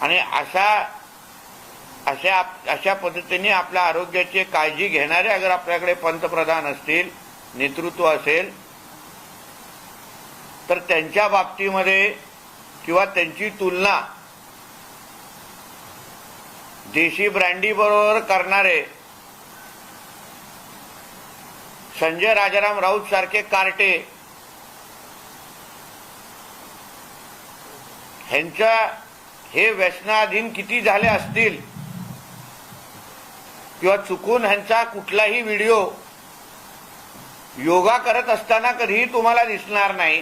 आणि अशा अशा अशा पद्धतीने आपल्या आरोग्याची काळजी घेणारे अगर आपल्याकडे पंतप्रधान असतील नेतृत्व असेल तर त्यांच्या बाबतीमध्ये किंवा त्यांची तुलना देशी ब्रँडी बरोबर करणारे संजय राजाराम राऊत सारखे कार्टे ह्यांच्या हे व्यसनाधीन किती झाले असतील? किंवा चुकून ह्यांचा कुठलाही व्हिडिओ योगा करत असताना कधीही तुम्हाला दिसणार नाही.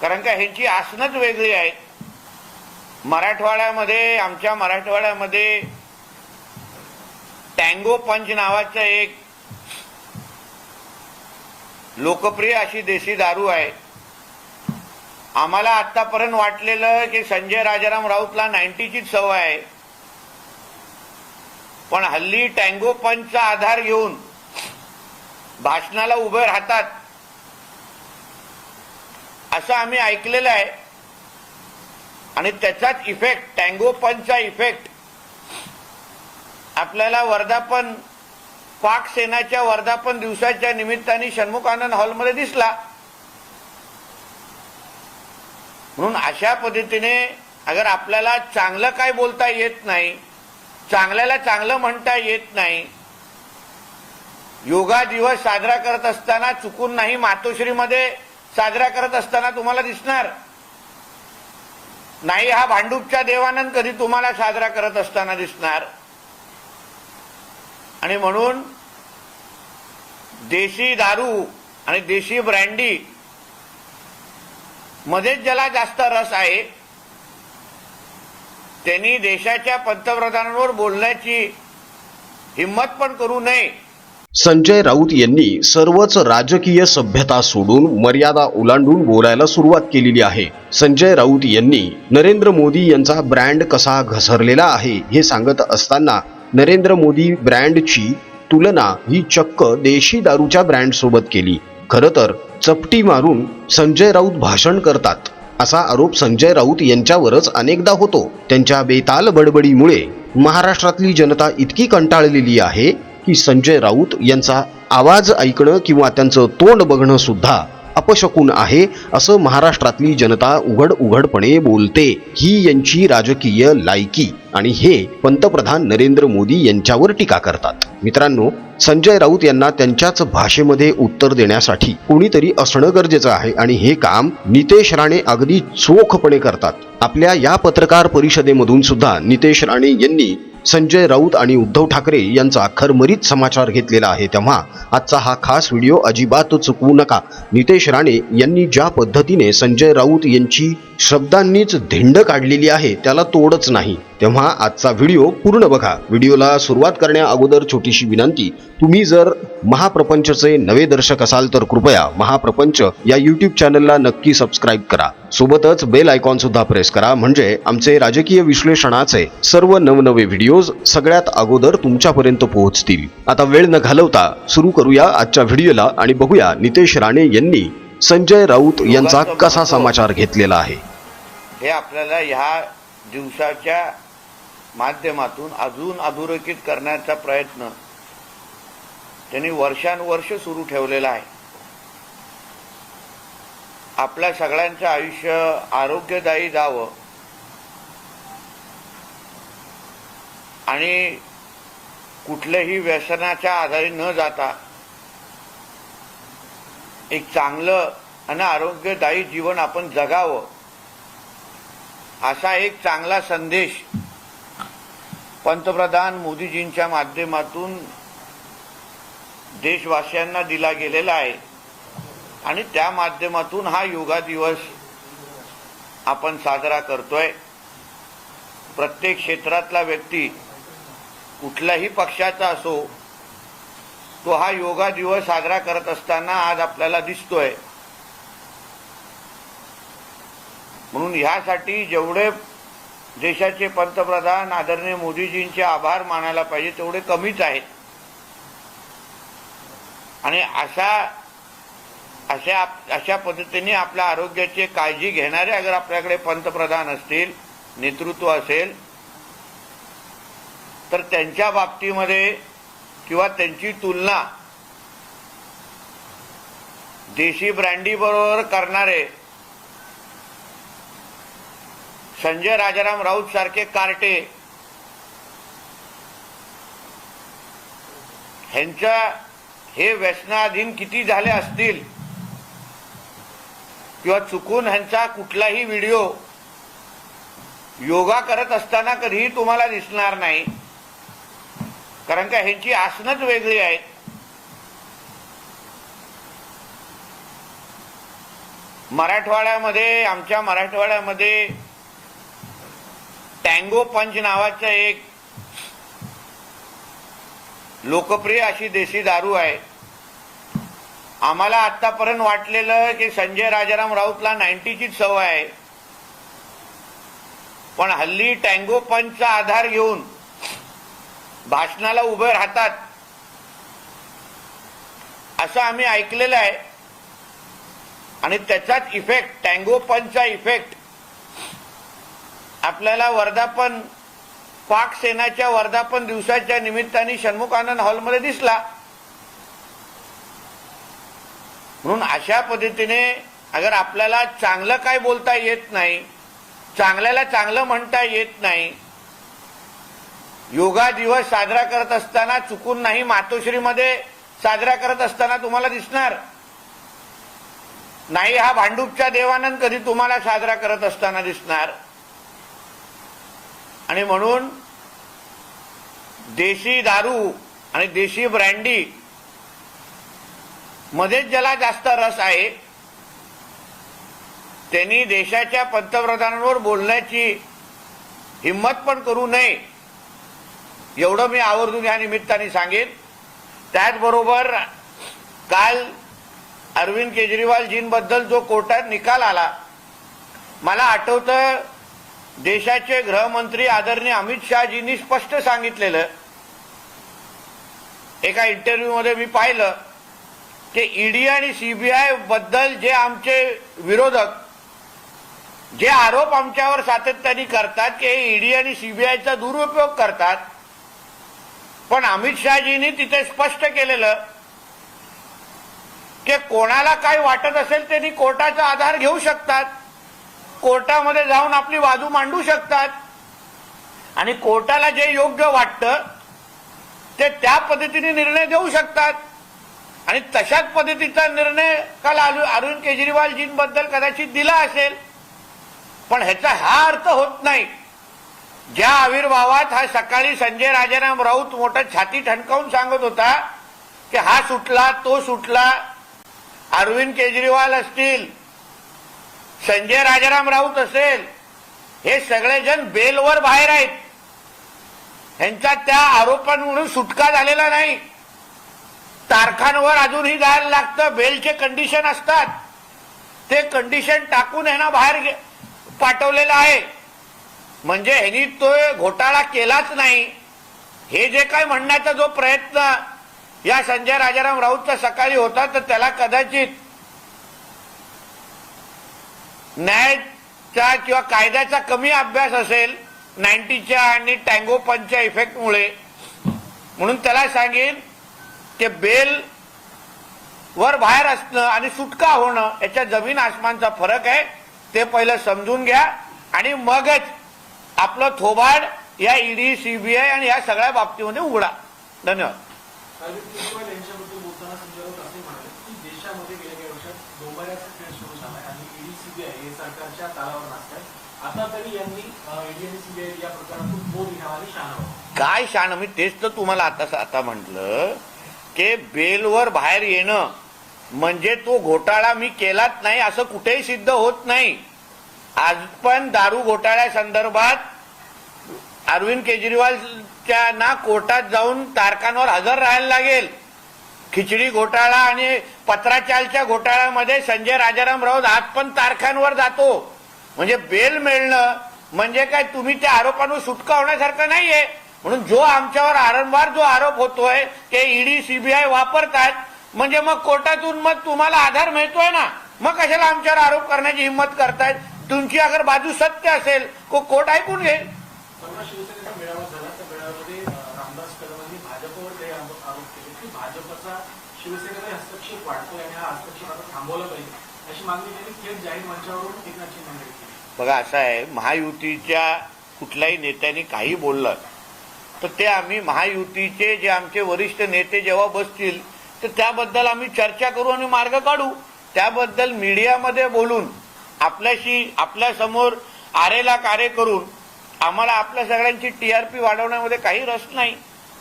कारण का ह्यांची आसनच वेगळी आहेत मराठवाड्यामध्ये आमच्या मराठवाड्यामध्ये टँगो पंच नावाचं एक लोकप्रिय अशी देशी दारू आहे. आम्हाला आतापर्यंत वाटलेलं की संजय राजाराम राऊतला नाईन्टीचीच सवय आहे. पण हल्ली टँगो पंचचा आधार घेऊन भाषणाला उभे राहतात. असं आम्ही ऐकलेलं आहे. आणि त्याचाच इफेक्ट टँगो पंचचा इफेक्ट आपल्याला वर्धापन पाक सेनाच्या वर्धापन दिवसाच्या निमित्ताने षण्मुखानंद हॉलमध्ये दिसला. म्हणून अशा पद्धतीने अगर आपल्याला चांगलं काय बोलता येत नाही चांगल्याला चांगलं म्हणता येत नाही योगा दिवस साजरा करत असताना चुकून नाही मातोश्रीमध्ये साजरा करत असताना तुम्हाला दिसणार? नाही हा भांडूपच्या देवानंद कधी तुम्हाला साजरा करत असताना दिसणार? आणि म्हणून देशी दारू आणि देशी ब्रँडी मध्येच ज्याला जास्त रस आहे त्यांनी देशाच्या पंतप्रधानांवर बोलण्याची हिंमत पण करू नये. संजय राऊत यांनी सर्वच राजकीय सभ्यता सोडून मर्यादा ओलांडून बोलायला सुरुवात केलेली आहे. संजय राऊत यांनी नरेंद्र मोदी यांचा ब्रँड कसा घसरलेला आहे हे सांगत असताना नरेंद्र मोदी ब्रँडची तुलना ही चक्क देशी दारूच्या ब्रँड सोबत केली. खरं तर चपटी मारून संजय राऊत भाषण करतात. असा आरोप संजय राऊत यांच्यावरच अनेकदा होतो. त्यांच्या बेताल बडबडीमुळे महाराष्ट्रातली जनता इतकी कंटाळलेली आहे की संजय राऊत यांचा आवाज ऐकणं किंवा त्यांचं तोंड बघणं सुद्धा अपशकून आहे असं महाराष्ट्रातली जनता उघड उघडपणे बोलते. ही यांची राजकीय लायकी. आणि हे पंतप्रधान नरेंद्र मोदी यांच्यावर टीका करतात. मित्रांनो संजय राऊत यांना त्यांच्याच भाषेमध्ये उत्तर देण्यासाठी कोणीतरी असणं गरजेचं आहे आणि हे काम नितेश राणे अगदी चोखपणे करतात. आपल्या या पत्रकार परिषदेमधून सुद्धा नितेश राणे यांनी संजय राऊत आणि उद्धव ठाकरे यांचा खरमरीत समाचार घेतलेला आहे. तेव्हा आजचा हा खास व्हिडिओ अजिबात चुकवू नका. नितेश राणे यांनी ज्या पद्धतीने संजय राऊत यांची शब्दांनीच धिंड काढलेली आहे त्याला तोडच नाही. तेव्हा आजचा व्हिडिओ पूर्ण बघा. व्हिडिओला सुरुवात करण्या अगोदर छोटीशी विनंती तुम्ही जर महाप्रपंचचे नवे दर्शक असाल तर कृपया महाप्रपंच या यूट्यूब चॅनलला नक्की सबस्क्राईब करा. सोबतच बेल आयकॉन सुद्धा प्रेस करा. म्हणजे आमचे राजकीय विश्लेषणाचे सर्व नवनवे व्हिडिओज सगळ्यात अगोदर तुमच्यापर्यंत पोहोचतील. आता वेळ न घालवता सुरू करूया आजच्या व्हिडिओला आणि बघूया नितेश राणे यांनी संजय राऊत यांचा कसा समाचार घेतलेला आहे. हे आपल्याला ह्या दिवसाच्या माध्यमातून अजून अधोरेखित करण्याचा प्रयत्न त्यांनी वर्षानुवर्ष सुरू ठेवलेला आहे. आपल्या सगळ्यांचं आयुष्य आरोग्यदायी जावं. आणि कुठल्याही व्यसनाच्या आधारे न जाता एक चांगलं आणि आरोग्यदायी जीवन आपण जगावं. असा एक चांगला संदेश पंतप्रधान मोदीजींच्या माध्यमातून देशवासियांना दिला गेलेला आहे. आणि त्या माध्यमातून हा योगा दिवस आपण साजरा करतोय. प्रत्येक क्षेत्रातला व्यक्ती कुठल्याही पक्षाचा असो तो हा योगा दिवस साजरा करत असताना आज आपल्याला दिसतोय. म्हणून ह्यासाठी जेवढे देशाचे पंतप्रधान आदरणीय मोदीजींचे आभार मानायला पाहिजे तेवढे कमीच आहेत. आणि अशा अशा अशा पद्धतीने आपल्या आरोग्याची काळजी घेणारे अगर आपल्याकडे पंतप्रधान असतील नेतृत्व असेल तर त्यांच्या बाबतीमध्ये किंवा त्यांची तुलना देशी ब्रँडी बरोबर करणारे संजय राजाराम राऊत सारखे कार्टे. ह्यांच्या हे व्यसनाधीन किती झाले असतील? किंवा चुकून ह्यांचा कुठलाही व्हिडिओ योगा करत असताना कधीही तुम्हाला दिसणार नाही. कारण का ह्यांची आसनच वेगळी आहेत. मराठवाड्यामध्ये आमच्या मराठवाड्यामध्ये टँगो पंच नावाचं एक लोकप्रिय अशी देशी दारू आहे. आम्हाला आतापर्यंत वाटलेलं की संजय राजाराम राऊतला नाईन्टीचीच सवय आहे. पण हल्ली टँगो पंचचा आधार घेऊन भाषणाला उभे राहतात. असं आम्ही ऐकलेलं आहे. आणि त्याचाच इफेक्ट टँगो पंचचा इफेक्ट आपल्याला वर्धापन पाक सेनाच्या वर्धापन दिवसाच्या निमित्ताने षण्मुख आनंद हॉलमध्ये दिसला. म्हणून अशा पद्धतीने अगर आपल्याला चांगलं काय बोलता येत नाही चांगल्याला चांगलं म्हणता येत नाही योगा दिवस साजरा करत असताना चुकून नाही मातोश्रीमध्ये साजरा करत असताना तुम्हाला दिसणार? नाही हा भांडूपच्या देवानंद कधी तुम्हाला साजरा करत असताना दिसणार? आणि म्हणून देशी दारू आणि देशी ब्रँडी मध्येच ज्याला जास्त रस आहे त्यांनी देशाच्या पंतप्रधानांवर बोलण्याची हिंमत पण करू नये एवढं मी आवर्जून या निमित्ताने सांगेन. त्याचबरोबर काल अरविंद केजरीवालजींबद्दल जो कोर्टात निकाल आला मला आठवतं देशाचे गृहमंत्री आदरणीय अमित शहाजींनी स्पष्ट सांगितलेलं एका इंटरव्ह्यूमध्ये मी पाहिलं की ईडी आणि सीबीआयबद्दल जे आमचे विरोधक जे आरोप आमच्यावर सातत्याने करतात की ईडी आणि सीबीआयचा दुरुपयोग करतात पण अमित शहाजींनी तिथे स्पष्ट केलेलं की कोणाला काय वाटत असेल त्यांनी कोर्टाचा आधार घेऊ शकतात. कोर्टामध्ये जाऊन आपली बाजू मांडू शकतात. आणि कोर्टाला जे योग्य वाटतं ते त्या पद्धतीने निर्णय देऊ शकतात. आणि तशाच पद्धतीचा निर्णय काल अरविंद केजरीवालजींबद्दल कदाचित दिला असेल. पण ह्याचा हा अर्थ होत नाही. ज्या आविर्भावात हा सकाळी संजय राजाराम राऊत मोठा छाती ठणकावून सांगत होता की हा सुटला तो सुटला अरविंद केजरीवाल असतील संजय राजाराम राऊत असेल हे सगळेजण बेलवर बाहेर आहेत. ह्यांचा त्या आरोपांवरून सुटका झालेला नाही. तारखांवर अजूनही जायला लागतं बेलचे कंडिशन असतात. ते कंडिशन टाकून ह्यांना बाहेर पाठवलेलं आहे. म्हणजे ह्यांनी तो घोटाळा केलाच नाही. हे जे काय म्हणण्याचा जो प्रयत्न या संजय राजाराम राऊतचा सकाळी होता तर त्याला कदाचित न्यायाचा किंवा कायद्याचा कमी अभ्यास असेल नाईन्टीच्या आणि टँगो पंचच्या इफेक्टमुळे. म्हणून त्याला सांगेन ते बेल वर बाहेर असणं आणि सुटका होणं याच्या जमीन आसमानचा फरक आहे ते पहिलं समजून घ्या. आणि मगच आपलं थोबाड या ईडी सीबीआय आणि या सगळ्या बाबतीमध्ये उघडा. धन्यवाद अरविंद केजरीवाल यांच्याबद्दल बोलताना संजय राऊत असे म्हणाले की देशामध्ये गेल्या काही वर्षात डोंबाऱ्याचा खेळ सुरू झालाय आणि ईडी सीबीआय हे सरकारच्या तालावर नसतात आता तरी यांनी ईडी आणि सीबीआय या प्रकरणातून मोड घ्यावा आणि शहाणावं काय शान? मी तेच तर तुम्हाला आता आता म्हटलं की बेलवर बाहेर येणं म्हणजे तो घोटाळा मी केलाच नाही असं कुठेही सिद्ध होत नाही. आज पण दारू घोटाळ्या संदर्भात अरविंद केजरीवालच्या ना कोर्टात जाऊन तारखांवर हजर राहायला लागेल. खिचडी घोटाळा आणि पत्राचालच्या घोटाळ्यामध्ये संजय राजाराम राऊत आज पण तारखांवर जातो. म्हणजे बेल मिळणं म्हणजे काय तुम्ही त्या आरोपांवर सुटका होण्यासारखं नाहीये. म्हणून जो आमच्यावर वारंवार जो आरोप होतोय ते ईडी सीबीआय वापरतात म्हणजे मग कोर्टातून मग तुम्हाला आधार मिळतोय ना? मग कशाला आमच्यावर आरोप करण्याची हिंमत करतायत? तुमची अगर बाजू सत्य असेल को कोर्ट ऐकून घेईल परवा शिवसेनेचा मेळावा झाला त्या मेळाव्यामध्ये अं, रामदास कदमांनी भाजपवर काही आरोप आरोप केले की भाजपचा शिवसेनेमध्ये हस्तक्षेप वाढतोय आणि हा हस्तक्षेप आता थांबवला पाहिजे अशी मागणी त्यांनी थेट जाहीर मंचावरून एकनाथ शिंदे यांनी केली बघा असं आहे. महायुतीच्या कुठल्याही नेत्यांनी काही बोललं तर ते आम्ही महायुतीचे जे आमचे वरिष्ठ नेते जेव्हा बसतील तर त्याबद्दल आम्ही चर्चा करू आणि मार्ग काढू. त्याबद्दल मीडियामध्ये बोलून आपल्याशी आपल्यासमोर आरेला कार्य करून आम्हाला आपल्या सगळ्यांची टीआरपी वाढवण्यामध्ये काही रस नाही.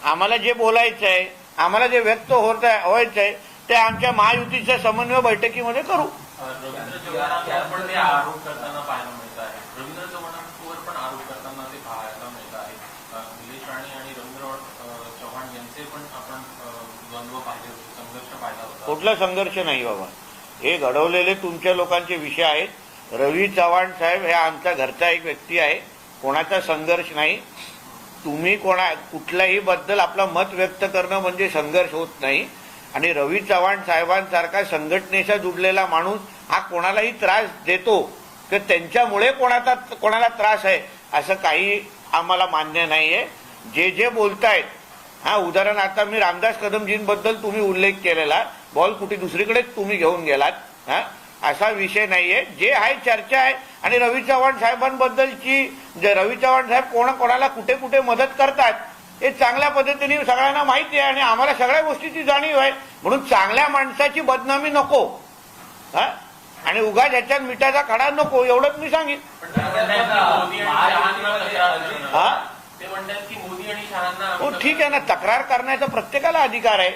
आम्हाला जे बोलायचं आहे आम्हाला जे व्यक्त होत आहे व्हायचं आहे ते आमच्या महायुतीच्या समन्वय बैठकीमध्ये करू रवींद्र चव्हाणांवर पण ते आरोप करताना पाहायला मिळत आहे रवींद्र चव्हाणांवर पण आरोप करताना ते पाहायला मिळत आहे अ, निलेश राणे आणि रवींद्र अ, चव्हाण यांचे पण आपण अ, द्वंद्व पाहिले होते संघर्ष पाहिला होता कुठला संघर्ष नाही बाबा. हे घडवलेले तुमच्या लोकांचे विषय आहेत. रवी चव्हाण साहेब हे आमच्या घरचा एक व्यक्ती आहे. कोणाचा संघर्ष नाही. तुम्ही कोणा कुठल्याही बद्दल आपलं मत व्यक्त करणं म्हणजे संघर्ष होत नाही. आणि रवी चव्हाण साहेबांसारखा संघटनेचा जुडलेला माणूस हा कोणालाही त्रास देतो तर त्यांच्यामुळे कोणाचा कोणाला त्रास आहे असं काही आम्हाला मान्य नाहीये. जे जे बोलतायत हा उदाहरण आता मी रामदास कदमजींबद्दल तुम्ही उल्लेख केलेला बॉल कुठे दुसरीकडेच तुम्ही घेऊन गेलात हा? असा विषय नाहीये. जे आहे चर्चा आहे. आणि रवी चव्हाण साहेबांबद्दलची जे रवी चव्हाण साहेब कोणा कोणाला कुठे कुठे मदत करतात हे चांगल्या पद्धतीने सगळ्यांना माहिती आहे आणि आम्हाला सगळ्या गोष्टीची जाणीव आहे. म्हणून चांगल्या माणसाची बदनामी नको हा? आणि उगा ह्याच्यात मिठाचा खडा नको एवढंच मी सांगेन. हा? ते म्हणतात की मोदी आणि हो ठीक आहे ना. तक्रार करण्याचा प्रत्येकाला अधिकार आहे.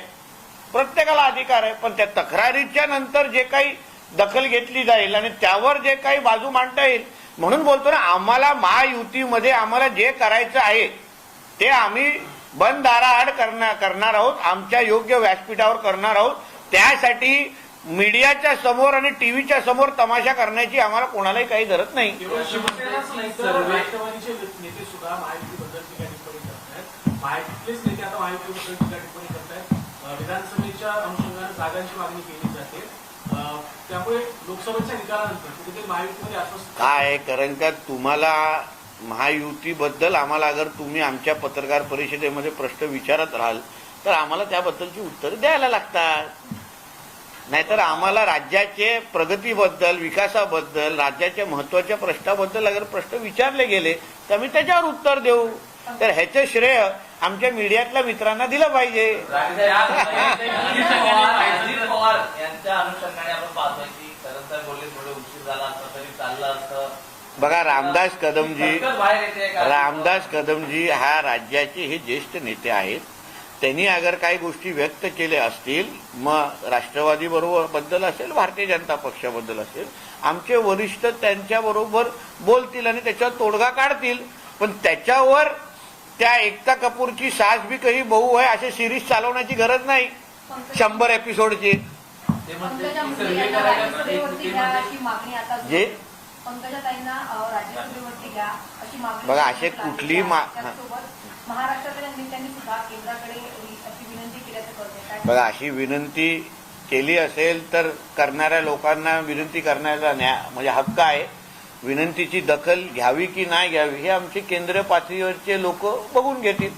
प्रत्येकाला अधिकार आहे. पण त्या तक्रारीच्या नंतर जे काही दखल घेतली जाईल आणि त्यावर जे काही बाजू मांडता येईल म्हणून बोलतो ना आम्हाला महायुतीमध्ये आम्हाला जे करायचं आहे ते आम्ही बंद दाराआड करणार करणार आहोत आमच्या योग्य व्यासपीठावर करणार आहोत. त्यासाठी मीडियाच्या समोर आणि टीव्हीच्या समोर तमाशा करण्याची आम्हाला कोणालाही काही गरज नाही. करतायत नेते आता महायुतीबद्दल टीका टिप्पणी करतायत. अं, विधानसभेच्या अनुषंगाने जागांची मागणी केली जाते. त्यामुळे लोकसभेच्या निकालानंतर कुठेतरी महायुतीमध्ये अस्वस्थ काय कारण का तुम्हाला महायुतीबद्दल आम्हाला अगर तुम्ही आमच्या पत्रकार परिषदेमध्ये प्रश्न विचारत राहाल तर आम्हाला त्याबद्दलची उत्तरं द्यायला लागतात. नाहीतर आम्हाला राज्याचे प्रगतीबद्दल विकासाबद्दल राज्याच्या महत्त्वाच्या प्रश्नाबद्दल अगर प्रश्न विचारले गेले तर आम्ही त्याच्यावर उत्तर देऊ. तर ह्याचं श्रेय आमच्या मीडियातल्या मित्रांना दिलं पाहिजे. बघा रामदास कदमजी? रामदास कदमजी हा राज्याचे हे ज्येष्ठ नेते आहेत. त्यांनी अगर काही गोष्टी व्यक्त केल्या असतील मग राष्ट्रवादी बरोबर बद्दल असेल भारतीय जनता पक्षाबद्दल असेल आमचे वरिष्ठ त्यांच्याबरोबर बोलतील आणि त्याच्यावर तोडगा काढतील. पण त्याच्यावर त्या एकता कपूरची सास बी काही बहु आहे असे सिरीज चालवण्याची गरज नाही. शंभर एपिसोडची अशी जे? अशी बघा, असे अशी काय बघा अशी विनंती केली असेल तर करणाऱ्या लोकांना विनंती करण्याचा न्याय म्हणजे हक्क आहे. विनंतीची दखल घ्यावी की नाही घ्यावी हे आमचे केंद्रीय पातळीवरचे लोक बघून घेतील.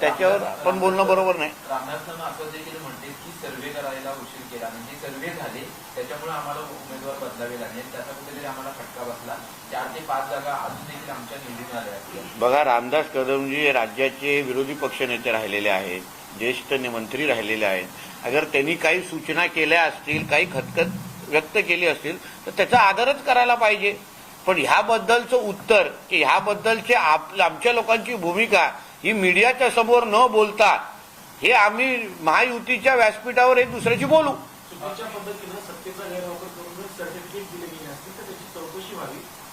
त्याच्यावर आपण बोलणं बरोबर नाही. रामदासांना असं देखील म्हणते की सर्वे करायला उशीर केला म्हणजे सर्वे झाले त्याच्यामुळे आम्हाला उमेदवार बदलावे लागले. त्याचा कुठेतरी आम्हाला फटका बसला. चार ते पाच जागा अजून देखील आमच्या निवडून आल्या आहेत. बघा रामदास कदमजी हे राज्याचे विरोधी पक्षनेते राहिलेले आहेत ज्येष्ठ मंत्री राहिलेले आहेत. अगर त्यांनी काही सूचना केल्या असतील काही खतखत व्यक्त केली असतील तर त्याचा आदरच करायला पाहिजे. पण ह्याबद्दलचं उत्तर की ह्याबद्दलचे आप आमच्या लोकांची भूमिका ही मीडियाच्या समोर न बोलता हे आम्ही महायुतीच्या व्यासपीठावर एक दुसऱ्याची बोलू.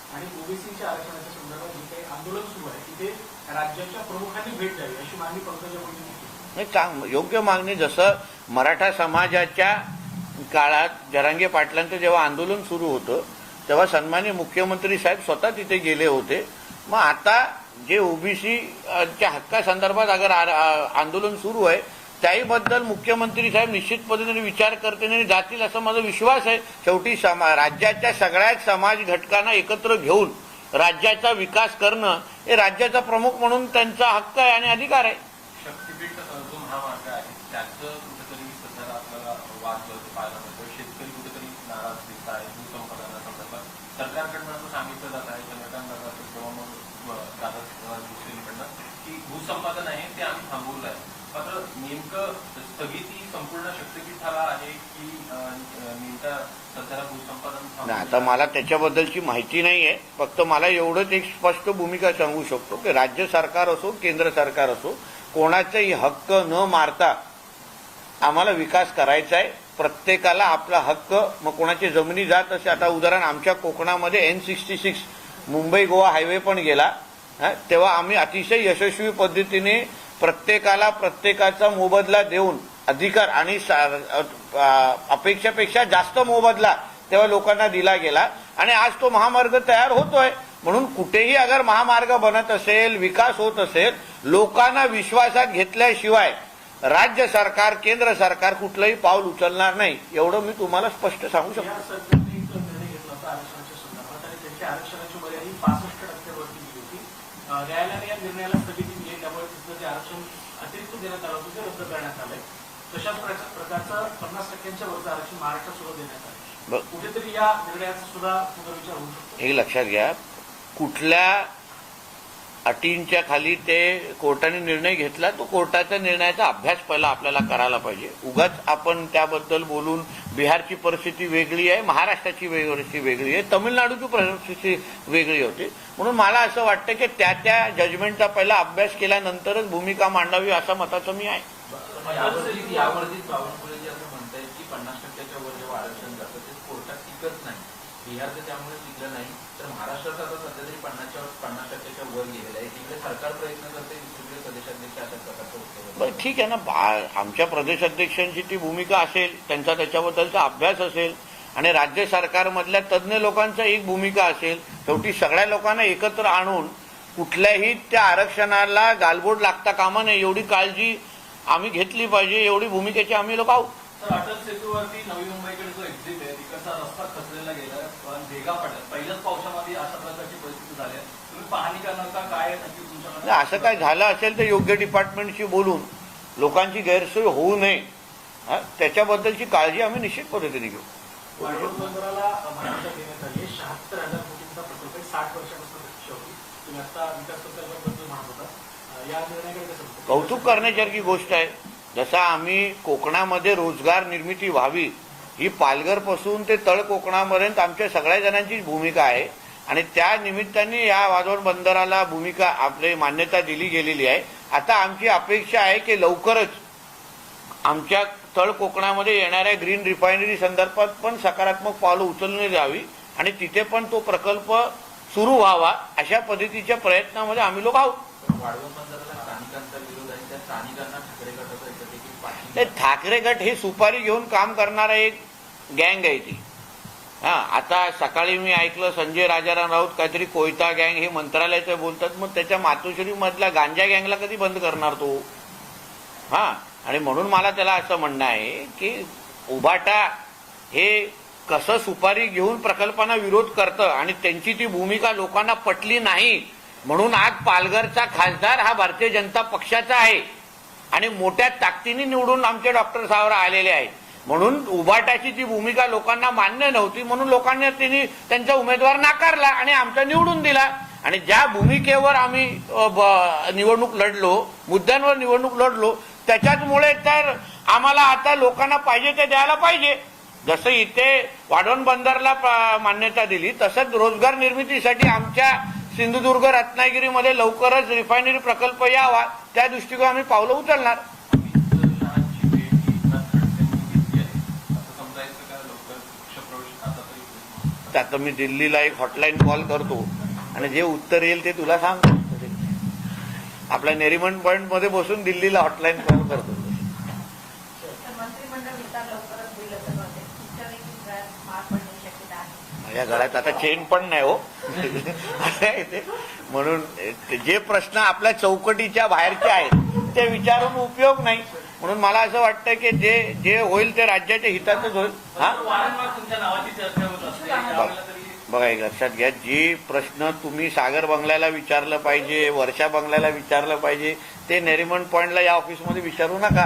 आणि ओबीसीच्या आरक्षणाच्या संदर्भात जे काही आंदोलन सुरू आहे तिथे राज्याच्या प्रमुखांनी भेट द्यावी अशी मागणी पंकजा चांग योग्य मागणी जसं मराठा समाजाच्या काळात जरांगे पाटलांचं जेव्हा आंदोलन सुरू होतं तेव्हा सन्मान्य मुख्यमंत्री साहेब स्वतः तिथे गेले होते. मग आता जे ओबीसीच्या हक्कासंदर्भात अगर आंदोलन सुरू आहे त्याहीबद्दल मुख्यमंत्री साहेब निश्चित पद्धतीने विचार करतील आणि जातील असा माझा विश्वास आहे. शेवटी समा राज्याच्या सगळ्याच समाज घटकांना एकत्र घेऊन राज्याचा विकास करणं हे राज्याचा प्रमुख म्हणून त्यांचा हक्क आहे आणि अधिकार आहे शक्तीपीठ अ, जो महामार्ग आहे त्याचं कुठेतरी सध्याला आपल्याला वाद जो आहे तो पाहायला मिळतो शेतकरी कुठेतरी नाराज दिसत आहे भूसंपादना संदर्भात सरकारकडनं असं सांगितलं जात आहे चंद्रकांत दादा किंवा मग अ, दादा अ, दुसरीकडनं की भूसंपादन आहे ते आम्ही थांबवलं आहे मात्र नेमकं स्थगिती संपूर्ण शक्तीपीठाला आहे की अ, अ, नेमका सध्याला भूसंपादन नाही, आता मला त्याच्याबद्दलची माहिती नाही आहे. फक्त मला एवढंच एक स्पष्ट भूमिका सांगू शकतो की राज्य सरकार असो केंद्र सरकार असो कोणाचाही हक्क न मारता आम्हाला विकास करायचा आहे. प्रत्येकाला आपला हक्क मग कोणाची जमिनी जात असे आता उदाहरण आमच्या कोकणामध्ये N sixty six Mumbai Goa highway पण गेला. हा, तेव्हा आम्ही अतिशय यशस्वी पद्धतीने प्रत्येकाला प्रत्येकाचा मोबदला देऊन अधिकार आणि सा- अपेक्षापेक्षा जास्त मोबदला तेव्हा लोकांना दिला गेला. आणि आज तो महामार्ग तयार होतोय. म्हणून कुठेही अगर महामार्ग बनत असेल विकास होत असेल लोकांना विश्वासात घेतल्याशिवाय राज्य सरकार केंद्र सरकार कुठलंही पाऊल उचलणार नाही एवढं मी तुम्हाला स्पष्ट सांगू शकतो. न्यायालयाने या निर्णयाला स्थगिती दिली त्यामुळे तिथलं जे आरक्षण अतिरिक्त देण्यात आलं होतं ते रद्द करण्यात आलंय. तशाच प्रकार- प्रकारचं पन्नास टक्क्यांच्या वरचं आरक्षण महाराष्ट्रात सुद्धा देण्यात आलं? ब- कुठेतरी या निर्णयाचा सुद्धा पुनर्विचार होऊ शकतो. हे लक्षात घ्या कुठल्या अटींच्या खाली ते कोर्टाने निर्णय घेतला तो कोर्टाच्या निर्णयाचा अभ्यास पहिला आपल्याला करायला पाहिजे. उगाच आपण त्याबद्दल बोलून बिहारची परिस्थिती वेगळी आहे महाराष्ट्राची परिस्थिती वेगळी आहे तमिळनाडूची परिस्थिती वेगळी होती. म्हणून मला असं वाटतं की त्या त्या जजमेंटचा पहिला अभ्यास केल्यानंतरच भूमिका मांडावी असं मताचं मी आहे. यावरती यावरती बावनकुळे जे असं म्हणतायत की पन्नास टक्क्याच्या वर जेव्हा आरक्षण जातं ते कोर्टात टिकत नाही. बिहारचं त्यामुळे टिकलं नाही. तर महाराष्ट्रात आता सध्या तरी पन्नासच्या पन्नास टक्क्याच्या वर गेलेलं आहे. तिकडे सरकार प्रयत्न करते दुसरीकडे प्रदेशाध्यक्ष अशा प्रकारचं उत्तर बरं ठीक आहे ना. आमच्या प्रदेशाध्यक्षांची ती भूमिका असेल त्यांचा त्याच्याबद्दलचा अभ्यास असेल आणि राज्य सरकारमधल्या तज्ज्ञ लोकांचा एक भूमिका असेल शेवटी सगळ्या लोकांना एकत्र आणून कुठल्याही त्या आरक्षणाला गालबोट लागता कामा नये एवढी काळजी आम्ही घेतली पाहिजे एवढी भूमिकेचे आम्ही लोक आहोत. तर अटल सेतूवरती नवी मुंबईकडे जो एक्झिट आहे तिकडचा रस्ता खचलेला गेला पण भेगा पडल्या. पहिल्याच पावसामध्ये अशा प्रकारची परिस्थिती झाली आहे. तुम्ही पाहणी करणार का? काय नक्की तुमच्याकडे नाही, असं काय झालं असेल तर योग्य डिपार्टमेंटशी बोलून लोकांची गैरसोय होऊ नये. हा, त्याच्याबद्दलची काळजी आम्ही निश्चित पद्धतीने घेऊ. शहात्तर हजार साठ वर्षापासून या निर्णयाकडे? कौतुक करण्यासारखी गोष्ट आहे. जसा आम्ही कोकणामध्ये रोजगार निर्मिती व्हावी ही पालघरपासून ते तळ कोकणापर्यंत आमच्या सगळ्या जणांचीच भूमिका आहे. आणि त्या निमित्ताने या वाजवण बंदराला भूमिका आपली मान्यता दिली गेलेली आहे. आता आमची अपेक्षा आहे की लवकरच आमच्या तळ कोकणामध्ये येणाऱ्या ग्रीन रिफायनरी संदर्भात पण सकारात्मक पावलं उचलली जावी आणि तिथे पण तो प्रकल्प सुरू व्हावा अशा पद्धतीच्या प्रयत्नामध्ये आम्ही लोक आहोत पण वाढवण बंदराला स्थानिकांचा विरोध ठाकरे ते ठाकरे गट हे सुपारी घेऊन काम करणारा एक गँग आहे ती. हा आता सकाळी मी ऐकलं संजय राजाराम राऊत काहीतरी कोयता गँग हे मंत्रालयाचं बोलतात मग त्याच्या मातोश्री मधल्या गांजा गँगला कधी बंद करणार तो? हा आणि म्हणून मला त्याला असं म्हणणं आहे की उभाटा हे कसं सुपारी घेऊन प्रकल्पांना विरोध करतं आणि त्यांची ती भूमिका लोकांना पटली नाही म्हणून आज पालघरचा खासदार हा भारतीय जनता पक्षाचा आहे. आणि मोठ्या ताकदीने निवडून आमचे डॉक्टर सावरा आलेले आहेत. म्हणून उभाटाची जी भूमिका लोकांना मान्य नव्हती म्हणून लोकांनी त्यांनी त्यांचा उमेदवार नाकारला आणि आमचा निवडून दिला. आणि ज्या भूमिकेवर आम्ही निवडणूक लढलो मुद्द्यांवर निवडणूक लढलो त्याच्याचमुळे तर आम्हाला आता लोकांना पाहिजे ते द्यायला पाहिजे. जसं इथे वाढवण बंदरला मान्यता दिली तसंच रोजगार निर्मितीसाठी आमच्या सिंधुदुर्ग रत्नागिरीमध्ये लवकरच रिफायनरी प्रकल्प यावा. त्या दृष्टिकोन आम्ही पावलं उचलणार. त्यात आता मी दिल्लीला एक हॉटलाईन कॉल करतो. आणि जे उत्तर येईल ते तुला सांगतो. आपल्या नेरिमन पॉइंटमध्ये बसून दिल्लीला हॉटलाईन कॉल करतो. घरात माझ्या घरात आता चेन पण नाही हो. म्हणून जे प्रश्न आपल्या चौकटीच्या बाहेरचे आहेत ते विचारून उपयोग नाही. म्हणून मला असं वाटतं की जे जे होईल ते राज्याच्या हितातच होईल. हा? बघा एक लक्षात घ्या जी प्रश्न तुम्ही सागर बंगल्याला विचारलं पाहिजे वर्षा बंगल्याला विचारलं पाहिजे ते नेरिमन पॉईंटला या ऑफिसमध्ये विचारू नका.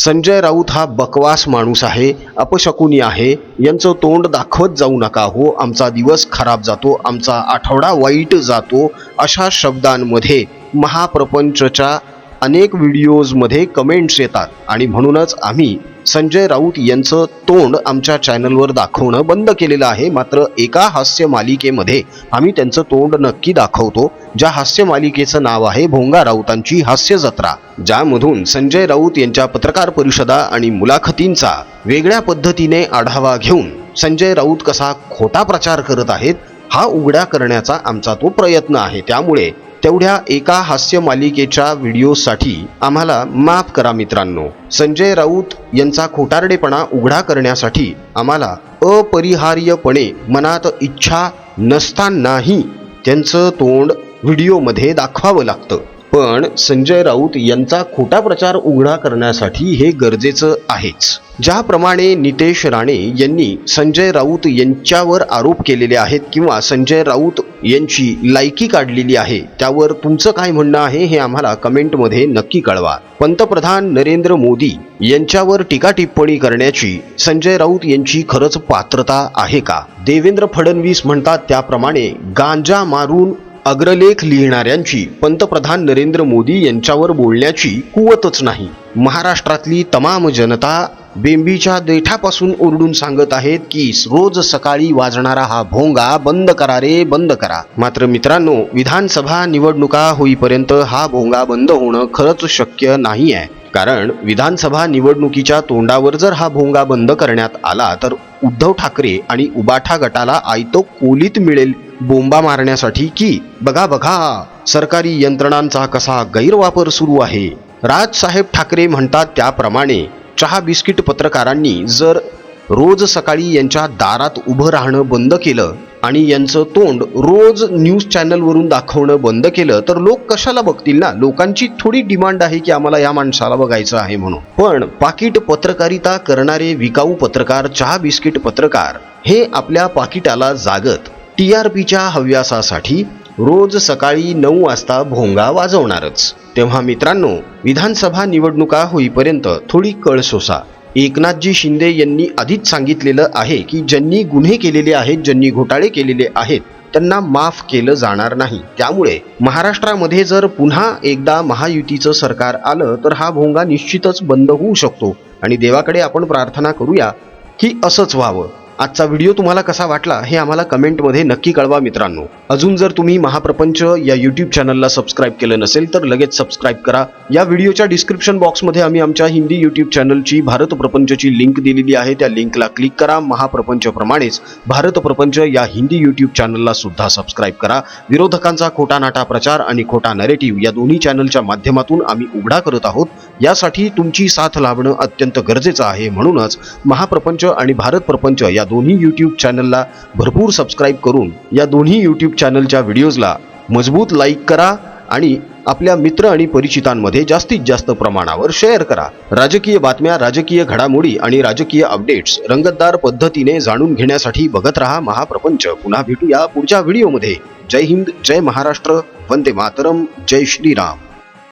संजय राऊत हा बकवास माणूस आहे अपशकुनी आहे यांचं तोंड दाखवत जाऊ नका हो आमचा दिवस खराब जातो आमचा आठवडा वाईट जातो अशा शब्दांमध्ये महाप्रपंचच्या अनेक व्हिडिओजमध्ये कमेंट्स येतात. आणि म्हणूनच आम्ही संजय राऊत यांचं तोंड आमच्या चॅनलवर दाखवणं बंद केलेलं आहे. मात्र एका हास्य मालिकेमध्ये आम्ही त्यांचं तोंड नक्की दाखवतो. ज्या हास्य मालिकेचं नाव आहे भोंगा राऊतांची हास्य जत्रा ज्यामधून संजय राऊत यांच्या पत्रकार परिषदा आणि मुलाखतींचा वेगळ्या पद्धतीने आढावा घेऊन संजय राऊत कसा खोटा प्रचार करत आहेत हा उघड्या करण्याचा आमचा तो प्रयत्न आहे. त्यामुळे तेवढ्या एका हास्य मालिकेच्या व्हिडिओसाठी आम्हाला माफ करा मित्रांनो. संजय राऊत यांचा खोटारडेपणा उघडा करण्यासाठी आम्हाला अपरिहार्यपणे मनात इच्छा नसतानाही त्यांचं तोंड व्हिडिओमध्ये दाखवावं लागतं. पण संजय राऊत यांचा खोटा प्रचार उघडा करण्यासाठी हे गरजेचं आहेच. ज्याप्रमाणे नितेश राणे यांनी संजय राऊत यांच्यावर आरोप केलेले आहेत किंवा संजय राऊत यांची लायकी काढलेली आहे त्यावर तुमचं काय म्हणणं आहे हे आम्हाला कमेंटमध्ये नक्की कळवा. पंतप्रधान नरेंद्र मोदी यांच्यावर टीका टिप्पणी करण्याची संजय राऊत यांची खरंच पात्रता आहे का? देवेंद्र फडणवीस म्हणतात त्याप्रमाणे गांजा मारून अग्रलेख लिहिणाऱ्यांची पंतप्रधान नरेंद्र मोदी यांच्यावर बोलण्याची कुवतच नाही. महाराष्ट्रातली तमाम जनता बेंबीच्या देठापासून ओरडून सांगत आहेत की रोज सकाळी वाजणारा हा भोंगा बंद करा रे बंद करा. मात्र मित्रांनो विधानसभा निवडणुका होईपर्यंत हा भोंगा बंद होणं खरंच शक्य नाही आहे कारण विधानसभा निवडणुकीच्या तोंडावर जर हा भोंगा बंद करण्यात आला तर उद्धव ठाकरे आणि उबाठा गटाला आयतो कोलीत मिळेल. बोंबा मारण्यासाठी की बघा बघा सरकारी यंत्रणांचा कसा गैरवापर सुरू आहे. राजसाहेब ठाकरे म्हणतात त्याप्रमाणे चहा बिस्किट पत्रकारांनी जर रोज सकाळी यांच्या दारात उभं राहणं बंद केलं आणि यांचं तोंड रोज न्यूज चॅनलवरून दाखवणं बंद केलं तर लोक कशाला बघतील ना? लोकांची थोडी डिमांड आहे की आम्हाला या माणसाला बघायचं आहे म्हणून. पण पाकिट पत्रकारिता करणारे विकाऊ पत्रकार चहा बिस्किट पत्रकार हे आपल्या पाकिटाला जागत टी आर पीच्या हव्यासासाठी रोज सकाळी नऊ वाजता भोंगा वाजवणारच. तेव्हा मित्रांनो विधानसभा निवडणुका होईपर्यंत थोडी कळसोसा. एकनाथजी शिंदे यांनी आधीच सांगितलेलं आहे की ज्यांनी गुन्हे केलेले आहेत ज्यांनी घोटाळे केलेले आहेत त्यांना माफ केलं जाणार नाही. त्यामुळे महाराष्ट्रामध्ये जर पुन्हा एकदा महायुतीचं सरकार आलं तर हा भोंगा निश्चितच बंद होऊ शकतो. आणि देवाकडे आपण प्रार्थना करूया की असंच व्हावं. आजचा व्हिडिओ तुम्हाला कसा वाटला हे आम्हाला कमेंटमध्ये नक्की कळवा मित्रांनो. अजून जर तुम्ही महाप्रपंच या यूट्यूब चॅनलला सबस्क्राईब केलं नसेल तर लगेच सबस्क्राईब करा. या व्हिडिओच्या डिस्क्रिप्शन बॉक्समध्ये आम्ही आमच्या हिंदी यूट्यूब चॅनलची भारत प्रपंचची लिंक दिलेली आहे. त्या लिंकला क्लिक करा. महाप्रपंचप्रमाणेच भारत प्रपंच या हिंदी यूट्यूब चॅनलला सुद्धा सबस्क्राईब करा. विरोधकांचा खोटा नाटा प्रचार आणि खोटा नरेटिव्ह या दोन्ही चॅनलच्या माध्यमातून आम्ही उघडा करत आहोत. यासाठी तुमची साथ लाभणं अत्यंत गरजेचं आहे. म्हणूनच महाप्रपंच आणि भारत प्रपंच या दोन्ही यूट्यूब चॅनलला भरपूर सबस्क्राईब करून या दोन्ही यूट्यूब चॅनलच्या व्हिडिओजला मजबूत लाईक करा आणि आपल्या मित्र आणि परिचितांमध्ये जास्तीत जास्त प्रमाणावर शेअर करा. राजकीय बातम्या राजकीय घडामोडी आणि राजकीय अपडेट्स रंगतदार पद्धतीने जाणून घेण्यासाठी बघत रहा महाप्रपंच. पुन्हा भेटूया पुढच्या व्हिडिओमध्ये जय हिंद जय महाराष्ट्र. वंदे मातरम. जय श्रीराम.